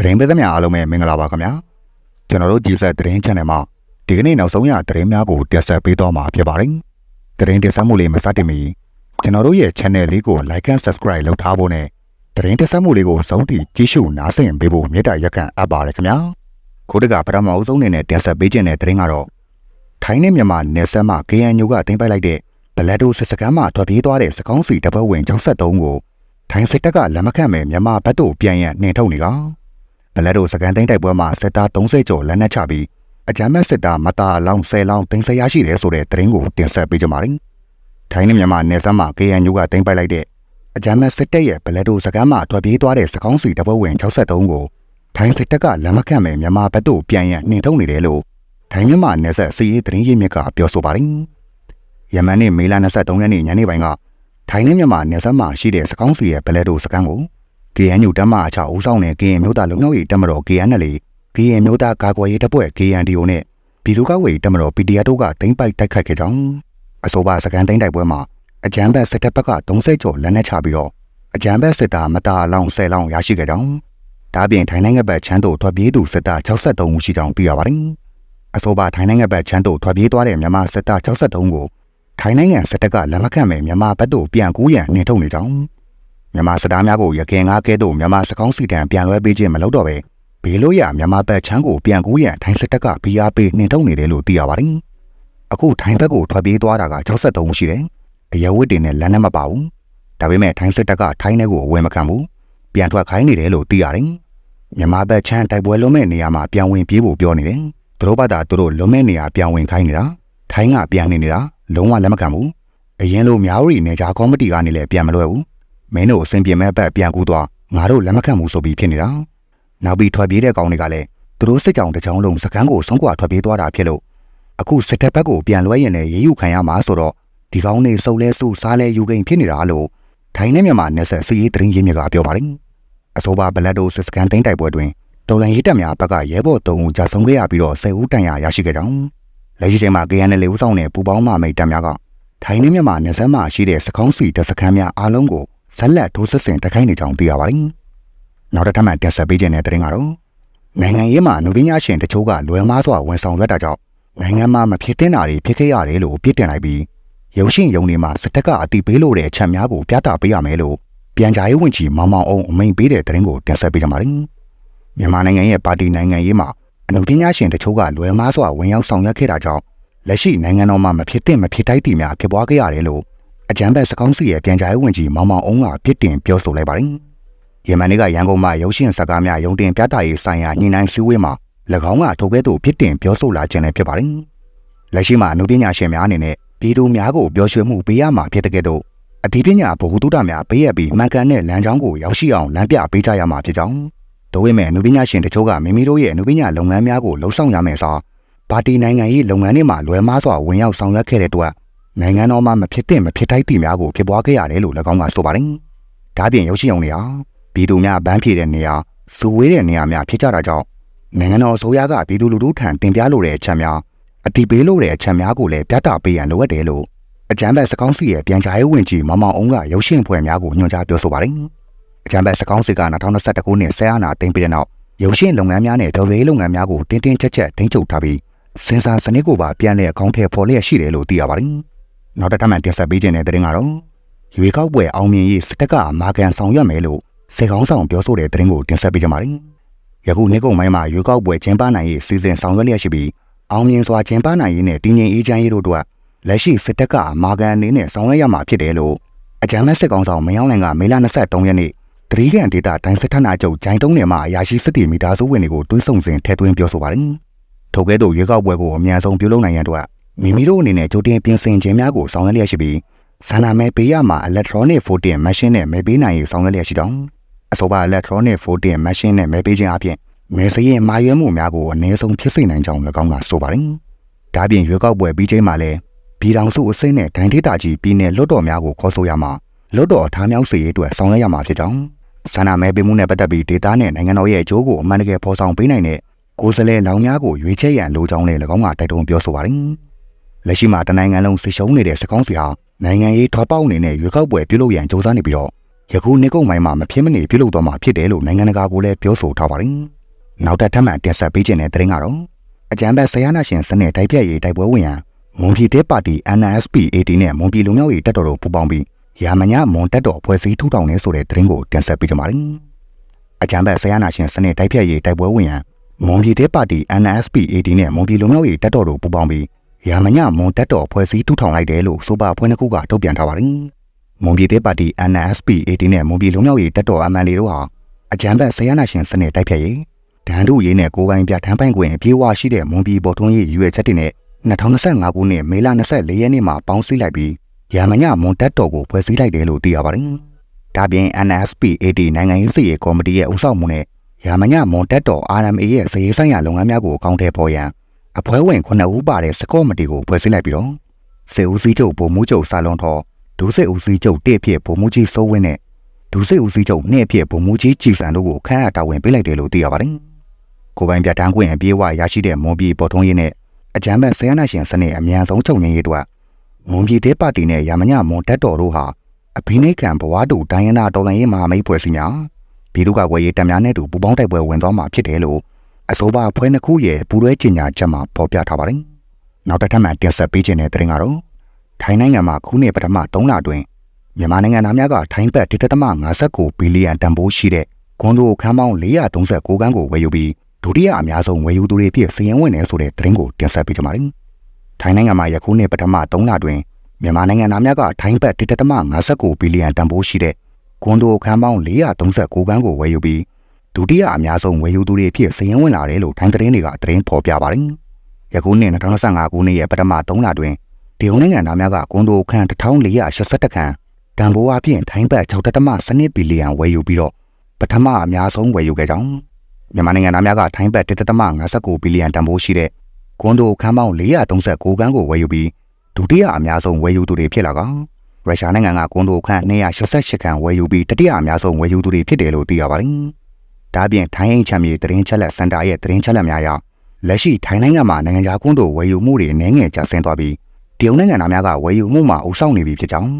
သတင်းပေးသမျှအားလုံးပဲမင်္ဂလာပါခင်ဗျာကျွန်တော်တို့ဒီဆက်သတင်း channel မှာဒီကနေ့နောက်ဆုံးရသတင်းများကိုတင်ဆက်ပေးတော့မှာဖြစ်ပါတယ်သတင်းတင်ဆက်မှုလေးမစတင်မီကျွန်တော်တို့ရဲ့ channel လေးကို like and subscribe လုပ်ထားဖို့နဲ့သတင်းတင်ဆက်မှုလေးကိုစုံတီကြည့်ရှုနားဆင်ပေးဖို့မေတ္တာရက်ခံအပ်ပါတယ်ခင်ဗျာခုတကပထမအဆုံးအနေနဲ့တင်ဆက်ပေးခြင်းတဲ့သတင်းကတော့ထိုင်းနဲ့မြန်မာနယ်စပ်မှာ KNU ကတင်ပိုက်လိုက်တဲ့ဘလက်ဒိုစစ်စကန်မှထွက်ပြေးသွားတဲ့စကောင်းစီတပတ်ဝင်63ကိုထိုင်းစစ်တပ်ကလက်မခံမဲ့မြန်မာဘက်သို့ပြန်ရန်နှင်ထုတ်နေက ဘလက်တို့စကန်သိန်းတိုက်ပွဲမှာစစ်သား30ကျော်လက်နက်ချပြီးအကြမ်းမဲ့စစ်သားမတာအလောင်း10လောင်းတင်ဆက်ရရှိတယ်ဆိုတဲ့သတင်းကိုတင်ဆက်ပေးကြပါမယ်။ထိုင်းနဲ့မြန်မာနယ်စပ်မှာ KNU ကတင်ပိုက်လိုက်တဲ့အကြမ်းမဲ့စစ်တပ်ရဲ့ဘလက်တို့စကန်မှထွက်ပြေးသွားတဲ့စကောင်းစီတပွဲဝင်63ကိုထိုင်းစစ်တပ်ကလက်မခံမဲ့မြန်မာဘက်သို့ပြန်ရန်နှင်ထုတ်နေတယ်လို့ထိုင်းမြန်မာနယ်စပ်စီးရေးသတင်းရင်းမြစ်ကပြောဆိုပါတယ်။ယမန်နေ့မေလ23ရက်နေ့ညနေပိုင်းကထိုင်းနဲ့မြန်မာနယ်စပ်မှာရှိတဲ့စကောင်းစီရဲ့ဘလက်တို့စကန်ကို KNU တမအချအဦးဆောင်တဲ့ KN မျိုးသားလုံခြုံရေးတပ်မတော် KNL KN မျိုးသားကာကွယ်ရေးတပ်ဖွဲ့ KNDO နဲ့ပြည်သူ့ကာကွယ်ရေးတပ်မတော် PDF တို့ကတင်ပိုက်တိုက်ခိုက်ခဲ့ကြောင်းအဆိုပါစကန်တိုင်းတိုက်ပွဲမှာအကြမ်းဖက်စစ်တပ်ဘက်က30ကျော်လက်နက်ချပြီးတော့အကြမ်းဖက်စစ်သားမတာအလောင်း10လောင်းရရှိခဲ့ကြောင်းဒါပြင်ထိုင်းနိုင်ငံဘက်ချမ်းတို့ထွက်ပြေးသူစစ်သား63ဦးရှိကြောင်းသိရပါတယ်အဆိုပါထိုင်းနိုင်ငံဘက်ချမ်းတို့ထွက်ပြေးသွားတဲ့မြန်မာစစ်သား63ကိုထိုင်းနိုင်ငံစစ်တပ်ကလက်မခံမဲ့မြန်မာဘက်သို့ပြန်ကူးရန်နှင်ထုတ်နေကြောင်း မြန်မာစစ်သားများကိုရခင်ကားကဲသို့မြန်မာစကောင်းစီတံပြန်လွှဲပေးခြင်းမလုပ်တော့ပဲဘေးလို့ရမြန်မာဘက်ချမ်းကိုပြန်ကူးရန်ထိုင်းစစ်တပ်က PR ပေးနှင်ထုတ်နေတယ်လို့သိရပါတယ်။အခုထိုင်းဘက်ကိုထွက်ပြေးသွားတာက63ဦးရှိတယ်။အရဝတ်တွေနဲ့လက်နက်မပါဘူး။ဒါပေမဲ့ထိုင်းစစ်တပ်ကထိုင်းထဲကိုအဝယ်မခံဘူး။ပြန်ထွက်ခိုင်းနေတယ်လို့သိရတယ်။မြန်မာဘက်ချမ်းတိုက်ပွဲလုံးမဲ့နေရာမှာပြန်ဝင်ပြေးဖို့ပြောနေတယ်။သူတို့ဘာသာသူတို့လုံးမဲ့နေရာပြန်ဝင်ခိုင်းနေတာ။ထိုင်းကပြန်နေနေတာလုံးဝလက်မခံဘူး။အရင်လိုများရီနေကြကောမတီကနေလည်းပြန်မလွယ်ဘူး။ မင်းတို့အဆင်ပြေမဲ့ဘက်ပြန်ကူးသွားငါတို့လက်မခံဘူးဆိုပြီးဖြစ်နေတာ။နောက်ပြီးထွက်ပြေးတဲ့ကောင်တွေကလည်းသူတို့စစ်ကြောင်တစ်ချောင်းလုံးစကန်းကိုဆုံးကွာထွက်ပြေးသွားတာဖြစ်လို့အခုစစ်တပ်ဘက်ကိုပြန်လွှဲရင်လည်းရေးယူခံရမှာဆိုတော့ဒီကောင်းနေစုပ်လဲစုစားလဲယူကိန်းဖြစ်နေတာလို့ထိုင်းနဲ့မြန်မာနယ်စပ်စီးရေးသတင်းရင်းမြစ်ကပြောပါတယ်။အဆိုပါဘလက်ဒိုစစ်စကန်တင်းတိုက်ပွဲတွင်တော်လန်ရေးတပ်များဘက်ကရဲဘော်၃ဦးကြာဆုံးခဲ့ရပြီးတော့၁၀ဦးတန်ရာရရှိခဲ့ကြောင်းလက်ရှိချိန်မှာ KNL ဦးဆောင်တဲ့ပူပေါင်းမမိတ်တပ်များကထိုင်းနဲ့မြန်မာနယ်စပ်မှာရှိတဲ့စကောင်းစီတပ်စခန်းများအားလုံးကို ဆက်လက်ထိုးစစ်ဆင်တိုက်ခိုက်နေကြောင်းသိရပါတယ်။နောက်တစ်ထပ်မှတက်ဆက်ပေးခြင်းတဲ့သတင်းကတော့နိုင်ငံရေးမှာလူပညာရှင်တချို့ကလွယ်မားစွာဝန်ဆောင်ရွက်တာကြောင့်နိုင်ငံမှာမဖြစ်တင်တာတွေဖြစ်ခဲ့ရတယ်လို့ပြစ်တင်လိုက်ပြီးရုပ်ရှင်ရုံတွေမှာစစ်တပ်ကအတိပေးလို့တဲ့အချက်များကိုပြသပေးရမယ်လို့ပြန်ကြားရေးဝန်ကြီးမောင်မောင်အောင်အမိန့်ပေးတဲ့သတင်းကိုတင်ဆက်ပေးကြပါမယ်။မြန်မာနိုင်ငံရဲ့ပါတီနိုင်ငံရေးမှာအနုပညာရှင်တချို့ကလွယ်မားစွာဝင်ရောက်ဆောင်ရွက်ခဲ့တာကြောင့်လက်ရှိနိုင်ငံတော်မှာမဖြစ်တင်မဖြစ်တိုက်တီများဖြစ်ပွားခဲ့ရတယ်လို့ အကြံဘက်စကောင်းစီရဲ့ပြန်ကြားရေးဝန်ကြီးမောင်မောင်အောင်ကပြစ်တင်ပြောဆိုလိုက်ပါတယ်။ယမန်နေ့ကရန်ကုန်မှာရုပ်ရှင်ဇာတ်ကားများရုံတင်ပြသရေးဆိုင်ရာညှိနှိုင်းစည်းဝေးမှာ၎င်းကထိုကဲ့သို့ပြစ်တင်ပြောဆိုလာခြင်းလည်းဖြစ်ပါတယ်။လက်ရှိမှာအနုပညာရှင်များအနေနဲ့ပြည်သူများကိုပြောရွှေမှုပေးရမှာဖြစ်တဲ့ကဲ့သို့အသိပညာဗဟုသုတများပေးရပြီးမှန်ကန်တဲ့လမ်းကြောင်းကိုရောက်ရှိအောင်လမ်းပြပေးကြရမှာဖြစ်ကြောင်းတို့ဝိမဲ့အနုပညာရှင်တချို့ကမိမိတို့ရဲ့အနုပညာလုပ်ငန်းများကိုလှုပ်ဆောင်ရမယ်ဆိုပါတီနိုင်ငံရေးလုပ်ငန်းတွေမှာလွယ်မားစွာဝင်ရောက်ဆောင်ရွက်ခဲ့တဲ့အတွက် နိုင်ငံတော်မှာမဖြစ်တဲ့မဖြစ်တိုက်တီများကိုဖြစ်ပွားခဲ့ရတယ်လို့၎င်းကဆိုပါတယ်။ဒါပြင်ရုပ်ရှင်ရုံတွေဟာပြည်သူများဗန်းဖြေတဲ့နေရာစုဝေးတဲ့နေရာများဖြစ်ကြတာကြောင့်နိုင်ငံတော်အစိုးရကပြည်သူလူထုထံတင်ပြလိုတဲ့အချက်များအတိပေးလိုတဲ့အချက်များကိုလည်းပြသပေးရန်လိုအပ်တယ်လို့အကြံဘက်စကောင်းစီရဲ့ပြန်ကြားရေးဝန်ကြီးမမောင်အောင်ကရုပ်ရှင်ဖွဲ့များကိုညွှန်ကြားပြောဆိုပါတယ်။အကြံဘက်စကောင်းစီက2021ခုနှစ်ဆဲအာနာတင်ပြီးတဲ့နောက်ရုပ်ရှင်လုပ်ငန်းများနဲ့ဒေါ်လေးလုပ်ငန်းများကိုတင်းတင်းကြပ်ကြပ်ထိန်းချုပ်ထားပြီးစင်ဆာစနစ်ကိုပါပြန်လည်အကောင့်ထဲပေါ်လျက်ရှိတယ်လို့သိရပါတယ်။ နောက်တစ်ထပ်မှတင်ဆက်ပေးခြင်းတဲ့တဲ့ရင်ကတော့ရွေးကောက်ပွဲအောင်မြင်ရေးစတက်ကမာကန်ဆောင်ရွက်မယ်လို့စေကောင်းဆောင်ပြောဆိုတဲ့တဲ့ရင်ကိုတင်ဆက်ပေးကြပါမယ်။ယခုနေ့ကုန်ပိုင်းမှာရွေးကောက်ပွဲကျင်းပနိုင်ရေးစီစဉ်ဆောင်ရွက်လျက်ရှိပြီးအောင်မြင်စွာကျင်းပနိုင်ရေးနဲ့တည်ငြိမ်အေးချမ်းရေးတို့အတွက်လက်ရှိစစ်တပ်ကမာကန်အနေနဲ့ဆောင်ရွက်ရမှာဖြစ်တယ်လို့အကြမ်းဖက်စစ်ကောင်ဆောင်မင်းအောင်လှိုင်ကမေလ23ရက်နေ့တရီကန်ဒေတာတိုင်းစစ်ဌာနချုပ်ဂျိုင်းတုံးနယ်မှာအရာရှိစစ်တီမီတာစုဝင်တွေကိုတွေးဆုံစဉ်ထဲသွင်းပြောဆိုပါတယ်။ထိုကဲ့သို့ရွေးကောက်ပွဲကိုအမြန်ဆုံးပြုလုပ်နိုင်ရန်အတွက် မိမိတို့အနေနဲ့ကြိုတင်ပြင်ဆင်ခြင်းများကိုဆောင်ရွက်လျက်ရှိပြီးဆန္ဒမဲပေးရမှာ electronic voting machine နဲ့မဲပေးနိုင်ရေးဆောင်ရွက်လျက်ရှိကြောင်းအဆိုပါ electronic voting machine နဲ့မဲပေးခြင်းအပြင်မဲစရင်မာရွဲမှုများကိုအနည်းဆုံးဖြစ်စေနိုင်ကြောင်း၎င်းကဆိုပါတယ်။ဒါပြင်ရွေးကောက်ပွဲပြီးချိန်မှာလည်းပြည်ထောင်စုအစိမ့်နဲ့ဒိုင်းဒေတာကြီးပြည်내လွတ်တော်များကိုခေါ်ဆိုရမှာလွတ်တော်ထားမြောက်စေရေးအတွက်ဆောင်ရွက်ရမှာဖြစ်ကြောင်းဆန္ဒမဲပေးမှုနဲ့ပတ်သက်ပြီးဒေတာနဲ့နိုင်ငံတော်ရဲ့အကျိုးကိုအမှန်တကယ်ဖော်ဆောင်ပေးနိုင်တဲ့ကိုယ်စားလှယ်လောင်များကိုရွေးချယ်ရန်လိုကြောင်းလည်း၎င်းကတိုက်တွန်းပြောဆိုပါတယ်။ လက်ရှိမှာတနိုင်ငံလုံးစစ်ရှုံးနေတဲ့စကောင်းစီဟာနိုင်ငံရေးထွားပေါက်နေတဲ့ရွေးကောက်ပွဲပြုလုပ်ရန်ကြိုးစားနေပြီးတော့ယခုနေကုန်းမိုင်းမှာမဖြစ်မနေပြုလုပ်သွားမှာဖြစ်တယ်လို့နိုင်ငံတကာကလည်းပြောဆိုထားပါတယ်။နောက်ထပ်ထပ်မံတင်ဆက်ပေးခြင်းတဲ့သတင်းကတော့အကြံဘက်ဆရာနာရှင်စနစ်တိုက်ပြည့်ရေးတိုက်ပွဲဝင်ရန်မွန်ပြည်သေးပါတီ NSP AD နဲ့မွန်ပြည်လူမျိုးရေးတပ်တော်တို့ပူးပေါင်းပြီးရာမညမွန်တပ်တော်ဖွဲ့စည်းထူထောင်နေဆိုတဲ့သတင်းကိုတင်ဆက်ပေးကြပါမယ်။အကြံဘက်ဆရာနာရှင်စနစ်တိုက်ပြည့်ရေးတိုက်ပွဲဝင်ရန်မွန်ပြည်သေးပါတီ NSP AD နဲ့မွန်ပြည်လူမျိုးရေးတပ်တော်တို့ပူးပေါင်းပြီး ရာမညမွန်တပ်တော်ဖွဲ့စည်းထူထောင်လိုက်တယ်လို့ဆိုပါအဖွဲ့နှစ်ခုကထုတ်ပြန်ထားပါတယ်။မွန်ပြည်သေးပါတီ NSP AD နဲ့မွန်ပြည်လူမျိုးရေးတပ်တော် MNL တို့ဟာအကြံဘက်ဆရာနာရှင်စနစ်တိုက်ဖြတ်ရေးဒန်းတို့ရေးနဲ့ကိုပိုင်ပြထမ်းပိုင်ခွင့်အပြေးအဝရှိတဲ့မွန်ပြည်ပေါ်ထွန်းရေးရွေချက်တွေနဲ့2025ခုနှစ်မေလ24ရက်နေ့မှာပေါင်းစည်းလိုက်ပြီးရာမညမွန်တပ်တော်ကိုဖွဲ့စည်းလိုက်တယ်လို့သိရပါတယ်။ဒါပြင် NSP AD နိုင်ငံရေးစီရေးကော်မတီရဲ့ဦးဆောင်မှုနဲ့ရာမညမွန်တပ်တော် RMA ရဲ့စရေးဆိုင်ရာလုပ်ငန်းများကိုအကောင့်ထဲပေါ်ရန် အဖွဲ့ဝင်9ဦးပါတဲ့စကော့မတီကိုဖွဲ့စည်းလိုက်ပြီးတော့စေဦးစီးချုပ်ဗိုလ်မှူးချုပ်စာလွန်ထော်ဒုစစ်ဦးစီးချုပ်တစ်ဖြစ်ဗိုလ်မှူးကြီးစိုးဝင်းနဲ့ဒုစစ်ဦးစီးချုပ်နှစ်ဖြစ်ဗိုလ်မှူးကြီးကြည်စံတို့ကိုခန့်အပ်တာဝန်ပေးလိုက်တယ်လို့သိရပါတယ်။ကိုပိုင်ပြတန်းခွင့်အပြေးအဝရရှိတဲ့မွန်ပြည်ပေါ်ထုံးရေးနဲ့အကြမ်းဖက်ဆရာနာရှင်စနစ်အမြန်ဆုံးချုပ်ငင်းရေးတို့မွန်ပြည်သေးပါတီနဲ့ရမညမွန်တက်တော်တို့ဟာအဖိနှိတ်ခံဘဝတူတိုင်းရင်းသားတော်လှန်ရေးမဟာမိတ်ဖွဲ့စည်းများပြည်သူ့ကာကွယ်ရေးတပ်များနဲ့တူပူးပေါင်းတိုက်ပွဲဝင်သွားမှာဖြစ်တယ်လို့ အဆိုပါဖွဲ့နှစ်ခုရဲ့ပူးတွဲကြေညာချက်မှာဖော်ပြထားပါတယ်။နောက်တစ်ထပ်မှတင်ဆက်ပေးခြင်းတဲ့သတင်းကတော့ထိုင်းနိုင်ငံမှာခုနှစ်ပထမ3လအတွင်းမြန်မာနိုင်ငံသားများကထိုင်းဘတ်1.59ဘီလီယံတန်ဖိုးရှိတဲ့ကွန်ဒိုခန်းပေါင်း439ခန်းကိုဝယ်ယူပြီးဒုတိယအများဆုံးဝယ်ယူသူတွေဖြစ်စီရင်ဝင်နေဆိုတဲ့သတင်းကိုတင်ဆက်ပေးကြပါမယ်။ထိုင်းနိုင်ငံမှာယခုနှစ်ပထမ3လအတွင်းမြန်မာနိုင်ငံသားများကထိုင်းဘတ်1.59ဘီလီယံတန်ဖိုးရှိတဲ့ကွန်ဒိုခန်းပေါင်း439ခန်းကိုဝယ်ယူပြီး ဒုတိယအများဆုံးဝယ်ယူသူတွေဖြစ်စီရင်ဝင်လာတယ်လို့ထိုင်းသတင်းတွေကသတင်းဖော်ပြပါတယ်။ယခုနှစ်2025ခုနှစ်ရဲ့ပထမ3လအတွင်းတရုတ်နိုင်ငံသားများကကွန်ဒိုခန်း1482ခန်းတန်ဖိုးအပြင်ထိုင်းဘတ်6.12ဘီလီယံဝယ်ယူပြီးတော့ပထမအများဆုံးဝယ်ယူခဲ့ကြောင်းမြန်မာနိုင်ငံသားများကထိုင်းဘတ်1.59ဘီလီယံတန်ဖိုးရှိတဲ့ကွန်ဒိုခန်းပေါင်း439ခန်းကိုဝယ်ယူပြီးဒုတိယအများဆုံးဝယ်ယူသူတွေဖြစ်လာကရုရှားနိုင်ငံကကွန်ဒိုခန်း288ခန်းဝယ်ယူပြီးတတိယအများဆုံးဝယ်ယူသူတွေဖြစ်တယ်လို့သိရပါတယ်။ ဒါပြင်ထိုင်းအိမ်ချမ်းမြေတရင်ချက်လက်စင်တာရဲ့တရင်ချက်လက်များအရလက်ရှိထိုင်းနိုင်ငံမှာနိုင်ငံခြားကွန်ဒိုဝယ်ယူမှုတွေနည်းငယ်ကျဆင်းသွားပြီးတရုတ်နိုင်ငံသားများကဝယ်ယူမှုမှာအုပ်ဆောင်နေပြီဖြစ်ကြောင်း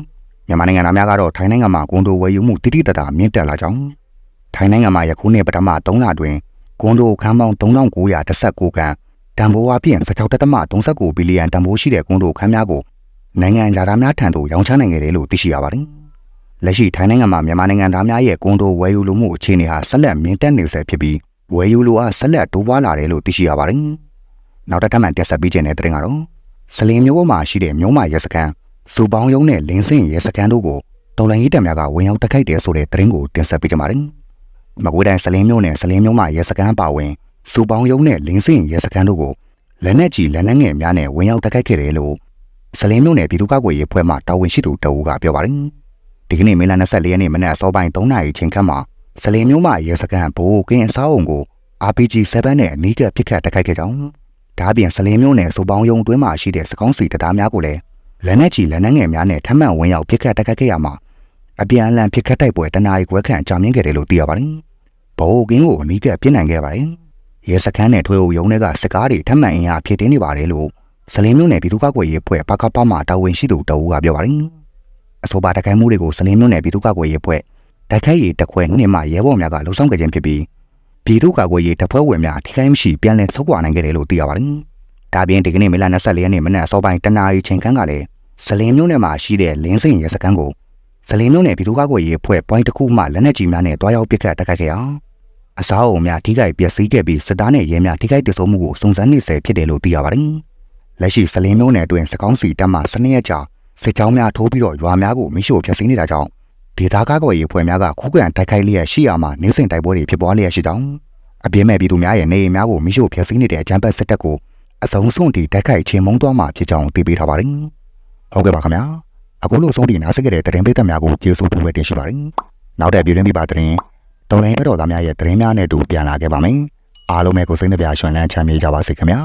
မြန်မာနိုင်ငံသားများကတော့ထိုင်းနိုင်ငံမှာကွန်ဒိုဝယ်ယူမှုတိတိတတ်မြင့်တက်လာကြောင်းထိုင်းနိုင်ငံမှာယခုနှစ်ပထမ3လအတွင်းကွန်ဒိုခန်းပေါင်း3919ခန်းတန်ဖိုးအပြင်16.39ဘီလီယံတန်ဖိုးရှိတဲ့ကွန်ဒိုခန်းများကိုနိုင်ငံသားများထံသို့ရောင်းချနိုင်ခဲ့တယ်လို့သိရှိရပါတယ်။ လက်ရှိထိုင်းနိုင်ငံမှာမြန်မာနိုင်ငံသားများရဲ့ကွန်ဒိုဝယ်ယူလိုမှုအခြေအနေဟာဆက်လက်မြင့်တက်နေဆဲဖြစ်ပြီးဝယ်ယူလိုအားဆက်လက်တိုးပွားလာတယ်လို့သိရှိရပါတယ်။နောက်တစ်ထပ်မှတက်ဆက်ပေးခြင်းတဲ့တဲ့တင်ကတော့စလင်မျိုးပေါ်မှာရှိတဲ့မြို့မရဲစခန်းစူပေါင်းယုံနဲ့လင်းစင်ရဲစခန်းတို့ကိုတော်လိုင်းရေးတပ်များကဝင်ရောက်တိုက်ခိုက်တယ်ဆိုတဲ့သတင်းကိုတင်ဆက်ပေးကြပါမယ်။မကွေးတိုင်းစလင်းမျိုးနဲ့စလင်းမျိုးမှာရဲစခန်းပါဝင်စူပေါင်းယုံနဲ့လင်းစင်ရဲစခန်းတို့ကိုလက်နက်ကြီးလက်နက်ငယ်များနဲ့ဝင်ရောက်တိုက်ခိုက်ခဲ့တယ်လို့စလင်းမျိုးနယ်ပြည်သူ့ကာကွယ်ရေးဖွဲ့မှတာဝန်ရှိသူတအူးကပြောပါတယ်။ ဒီကနေ့မေလ24ရက်နေ့မနက်အစောပိုင်း3နာရီချိန်ခန့်မှာစလင်းမျိုးမှာရဲစခန်းဘိုးကင်းအစားအုံကို RPG 7နဲ့အနီးကပ်ပစ်ခတ်တိုက်ခိုက်ခဲ့ကြောင်းဒါအပြင်စလင်းမျိုးနယ်စူပေါင်းယုံတွင်းမှာရှိတဲ့စကောင်းစီတရားများကိုလည်းလက်နက်ကြီးလက်နက်ငယ်များနဲ့ထပ်မံဝင်ရောက်ပစ်ခတ်တိုက်ခိုက်ခဲ့ရမှာအပြန်အလှန်ပစ်ခတ်တိုက်ပွဲတနားရီခွဲခန့်ကြာမြင့်ခဲ့တယ်လို့သိရပါတယ်။ဘိုးကင်းကိုအနီးကပ်ပြစ်နိုင်ခဲ့ပါတယ်။ရဲစခန်းနဲ့ထွေအုပ်ရုံးတွေကစစ်ကားတွေထပ်မံအင်အားဖြည့်တင်းနေပါတယ်လို့စလင်းမျိုးနယ်ပြည်သူ့ကာကွယ်ရေးဖွဲ့ဘကပမှတာဝန်ရှိသူတအူးကပြောပါတယ်။ အဆိုပါတိုက်ခိုက်မှုတွေကိုစလင်းမျိုးနယ်ပြည်သူ့ကာကွယ်ရေးဖွဲ့တိုက်ခိုက်ရေးတပ်ခွဲနှစ်မှရဲဘော်များကလှုံ့ဆော်ခဲ့ခြင်းဖြစ်ပြီးပြည်သူ့ကာကွယ်ရေးတပ်ဖွဲ့ဝင်များထိခိုက်မရှိပြန်လည်ဆုတ်ခွာနိုင်ခဲ့တယ်လို့သိရပါတယ်။ဒါပြင်ဒီကနေ့မေလ24ရက်နေ့မနက်အစောပိုင်းတနာရီချိန်ခန့်ကလည်းဇလင်းမျိုးနယ်မှာရှိတဲ့လင်းစိန်ရဲစခန်းကိုဇလင်းမျိုးနယ်ပြည်သူ့ကာကွယ်ရေးအဖွဲ့ပွိုင်းတစ်ခုမှလက်နက်ကြီးများနဲ့တွားရောက်ပစ်ခတ်တိုက်ခိုက်ခဲ့အောင်အစားအုံများထိခိုက်ပျက်စီးခဲ့ပြီးစစ်သားနဲ့ရဲများထိခိုက်ဒေဆုံးမှုကိုစုံစမ်းနေဆဲဖြစ်တယ်လို့သိရပါတယ်။လက်ရှိဇလင်းမျိုးနယ်အတွင်းစကောင်းစီတပ်မှစနစ်ရကြာ စစ်ကြောင်းများထိုးပြီးတော့ရွာများကိုမိရှို့ဖျက်ဆီးနေတာကြောင့်ဒေသကားကွယ်ရေးဖွဲ့များကခုခံတိုက်ခိုက်လျက်ရှိရမှာနေစဉ်တိုက်ပွဲတွေဖြစ်ပွားလျက်ရှိကြောင်းအပြင်းမဲ့ပြည်သူများရဲ့နေအိမ်များကိုမိရှို့ဖျက်ဆီးနေတဲ့အကြမ်းဖက်စစ်တပ်ကိုအစုံစွန့်တီတိုက်ခိုက်ချေမှုန်းသွားမှာဖြစ်ကြောင်းသိပေးထားပါတယ်။ဟုတ်ကဲ့ပါခင်ဗျာအခုလိုဆုံးတီနားဆခဲ့တဲ့တရင်ပိသက်များကိုကျေးဇူးပြုဝဲတင်ရှိပါတယ်နောက်တဲ့ပြည်တွင်းပြပါတရင်တော်လိုင်းတော်သားများရဲ့တရင်များနဲ့တူပြန်လာခဲ့ပါမယ်အားလုံးပဲကိုစိတ်နှပြရွှင်လန်းချမ်းမြေ့ကြပါစေခင်ဗျာ